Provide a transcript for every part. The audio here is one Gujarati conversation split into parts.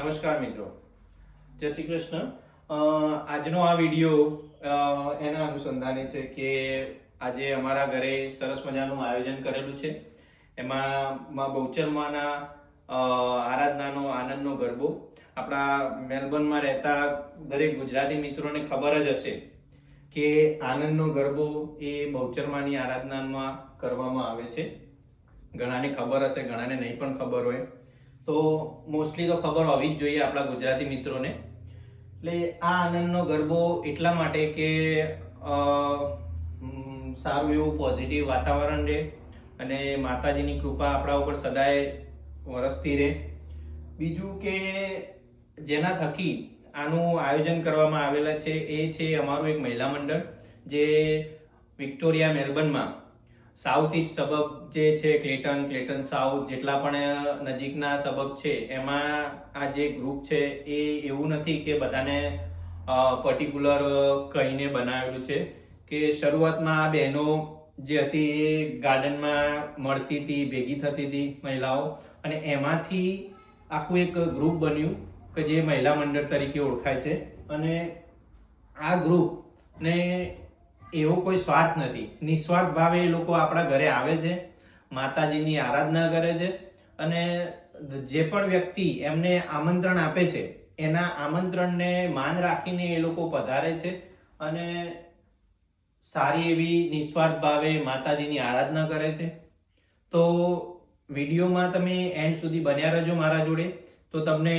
નમસ્કાર મિત્રો. જય શ્રી કૃષ્ણ. આજનો આ વીડિયો એના અનુસંધાને છે કે આજે અમારા ઘરે સરસ મજાનું આયોજન કરેલું છે. એમાં માં બહુચરમાના આરાધનાનો આનંદનો ગરબો. આપણા મેલબર્નમાં રહેતા દરેક ગુજરાતી મિત્રોને ખબર જ હશે કે આનંદનો ગરબો એ બહુચરમાની આરાધનામાં કરવામાં આવે છે. ઘણાને ખબર હશે, ઘણાને નહીં પણ ખબર હોય. તો મોસ્ટલી તો ખબર હોવી જ જોઈએ આપણા ગુજરાતી મિત્રોને. એટલે આ આનંદનો ગરબો એટલા માટે કે સારું એવું પોઝિટિવ વાતાવરણ રહે અને માતાજીની કૃપા આપણા ઉપર સદાય વરસતી રહે. બીજું કે, જેના થકી આનું આયોજન કરવામાં આવેલા છે એ છે અમારું એક મહિલા મંડળ, જે વિક્ટોરિયા મેલબર્નમાં સાઉથ ઇસ્ટ સબબ જે છે, ક્લેટન ક્લેટન સાઉથ જેટલા પણ નજીકના સબબ છે, એમાં આ જે ગ્રુપ છે એ એવું નથી કે બધાને પર્ટિક્યુલર કહીને બનાવેલું છે કે શરૂઆતમાં આ બહેનો જે હતી એ ગાર્ડનમાં મળતી હતી, ભેગી થતી હતી મહિલાઓ અને એમાંથી આખું એક ગ્રુપ બન્યું કે જે મહિલા મંડળ તરીકે ઓળખાય છે અને આ ગ્રુપ ને એવો કોઈ સ્વાર્થ નથી. નિસ્વાર્થ ભાવે એ લોકો આપણા ઘરે આવે છે, માતાજીની આરાધના કરે છે અને જે પણ વ્યક્તિ એમને આમંત્રણ આપે છે, એના આમંત્રણને માન રાખીને એ લોકો પધારે છે અને સારી એવી નિસ્વાર્થ ભાવે માતાજીની આરાધના કરે છે. તો વિડીયોમાં તમે એન્ડ સુધી બન્યા રહેજો મારા જોડે. તો તમને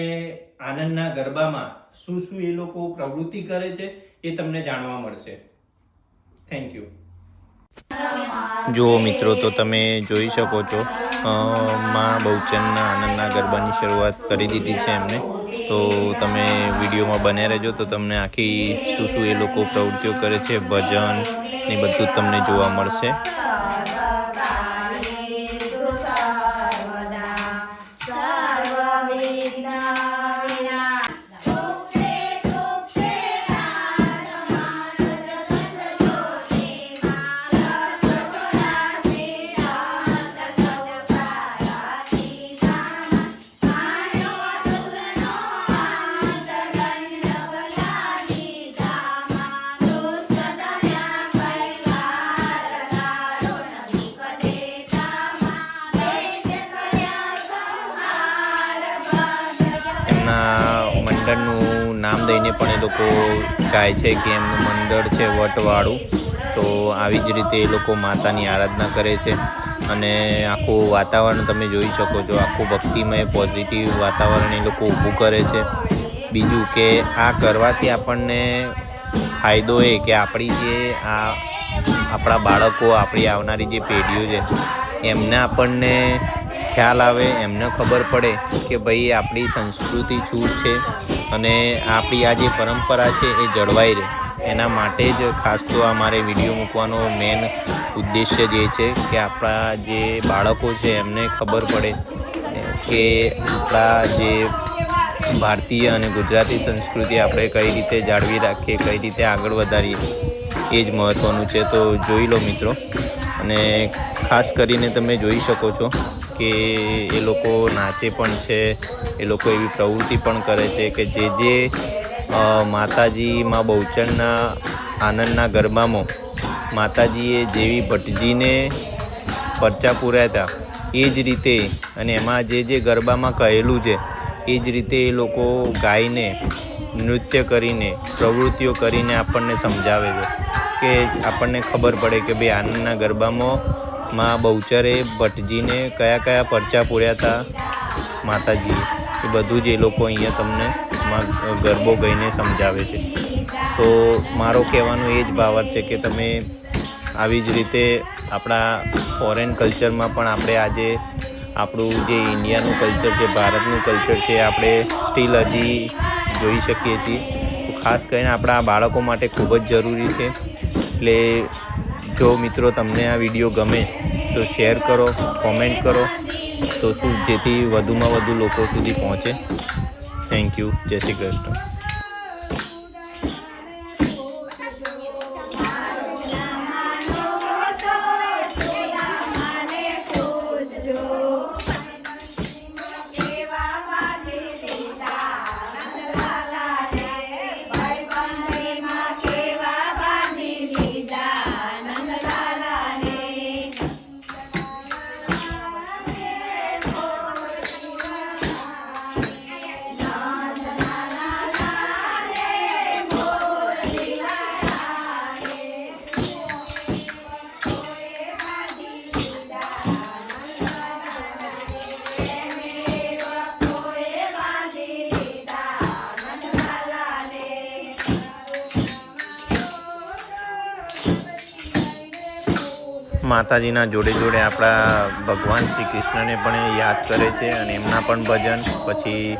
આનંદના ગરબામાં શું શું એ લોકો પ્રવૃત્તિ કરે છે એ તમને જાણવા મળશે. થેન્ક યુ જુઓ મિત્રો, તો તમે જોઈ શકો છો માં બહુચનના આનંદના ગરબાની શરૂઆત કરી દીધી છે એમને. તો તમે વિડીયોમાં બને રહેજો, તો તમને આખી શું શું એ લોકો પ્રવૃત્તિઓ કરે છે, ભજન ને બધું જ તમને જોવા મળશે. ગાય છે કે એમનું મંડળ છે વટવાળું, તો આવી જ રીતે એ લોકો માતાની આરાધના કરે છે. અને આખું વાતાવરણ તમે જોઈ શકો છો, આખું ભક્તિમય પોઝિટિવ વાતાવરણ એ લોકો ઊભું કરે છે. બીજું કે આ કરવાથી આપણને ફાયદો એ કે આપણી જે આ, આપણા બાળકો, આપણી આવનારી જે પેઢીઓ છે, એમને આપણને ખ્યાલ આવે, એમને ખબર પડે કે ભાઈ આપણી સંસ્કૃતિ શું છે અને આપણી આ જે પરંપરા છે એ જળવાઈ રહે. એના માટે જ ખાસ તો આ મારે વીડિયો મૂકવાનો મેન ઉદ્દેશ્ય જે છે કે આપણા જે બાળકો છે એમને ખબર પડે કે આપણા જે ભારતીય અને ગુજરાતી સંસ્કૃતિ આપણે કઈ રીતે જાળવી રાખીએ, કઈ રીતે આગળ વધારીએ, એ જ મહત્ત્વનું છે. તો જોઈ લો મિત્રો. અને ખાસ કરીને તમે જોઈ શકો છો કે એ લોકો નાચે પણ છે, એ લોકો એવી પ્રવૃત્તિ પણ કરે છે કે જે જે માતાજીમાં માતાજી માં આનંદના ગરબામાં માતાજીએ જેવી ભટજીને પરચા પૂર્યા હતા, એ જ રીતે અને એમાં જે જે ગરબામાં કહેલું છે, એ જ રીતે એ લોકો ગાઈને, નૃત્ય કરીને, પ્રવૃત્તિઓ કરીને આપણને સમજાવે છે કે આપણને ખબર પડે કે ભાઈ આનંદના ગરબામાં માં બહુચરે ભટજીને કયા કયા પરચા પૂર્યા હતા માતાજી, એ બધું જ એ લોકો અહીંયા તમને માં ગરબો ગઈને સમજાવે છે. તો મારો કહેવાનો એ જ ભાવાર્થ છે કે તમે આવી જ રીતે આપણા ફોરેન કલ્ચરમાં પણ આપણે આજે આપણું જે ઇન્ડિયાનું કલ્ચર છે, ભારતનું કલ્ચર છે, આપણે સ્ટીલ હજી જોઈ શકીએ છીએ. ખાસ કરીને આપણા બાળકો માટે ખૂબ જ જરૂરી છે. એટલે જો મિત્રો તમને આ વીડિયો ગમે તો શેર કરો કોમેન્ટ કરો. તો શું જેથી વધુમાં વધુ લોકો સુધી પહોંચે. થેન્ક યુ જય શ્રી કૃષ્ણ. માતાજીના જોડે જોડે આપણા ભગવાન શ્રી કૃષ્ણને પણ યાદ કરે છે અને એમના પણ ભજન, પછી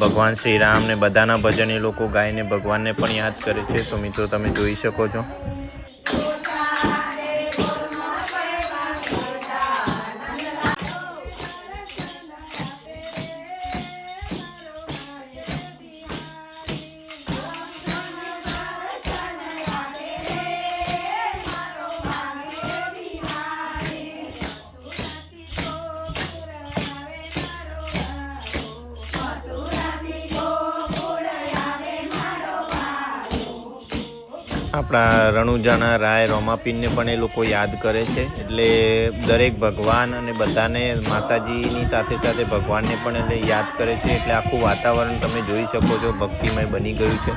ભગવાન શ્રી રામ ને બધાના ભજન એ લોકો ગાઈને ભગવાનને પણ યાદ કરે છે. તો મિત્રો, તમે જોઈ શકો છો. આપણા રણુજાના રાય રોમાપીનને પણ એ લોકો યાદ કરે છે. એટલે દરેક ભગવાન અને બધાને માતાજીની સાથે સાથે ભગવાનને પણ એટલે યાદ કરે છે. એટલે આખું વાતાવરણ તમે જોઈ શકો છો, ભક્તિમય બની ગયું છે.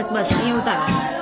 बस बस यूं उतारो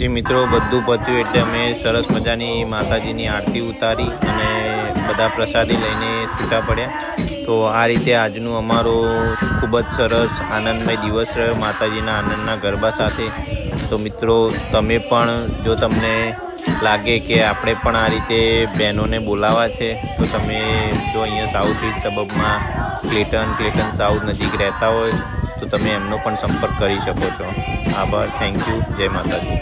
પછી મિત્રો, બધું પત્યું એટલે અમે સરસ મજાની માતાજીની આરતી ઉતારી અને બધા પ્રસાદી લઈને છૂટા પડ્યા. તો આ રીતે આજનું અમારો ખૂબ જ સરસ આનંદમય દિવસ રહ્યો માતાજીના આનંદના ગરબા સાથે. તો મિત્રો, તમે પણ જો તમને લાગે કે આપણે પણ આ રીતે બહેનોને બોલાવા છે, તો તમે જો અહીંયા સાઉથ ઈસ્ટ સબબમાં ક્લેટન ક્લેટન સાઉથ નજીક રહેતા હોય તો તમે એમનો પણ સંપર્ક કરી શકો છો. આભાર. થેન્ક યુ જય માતાજી.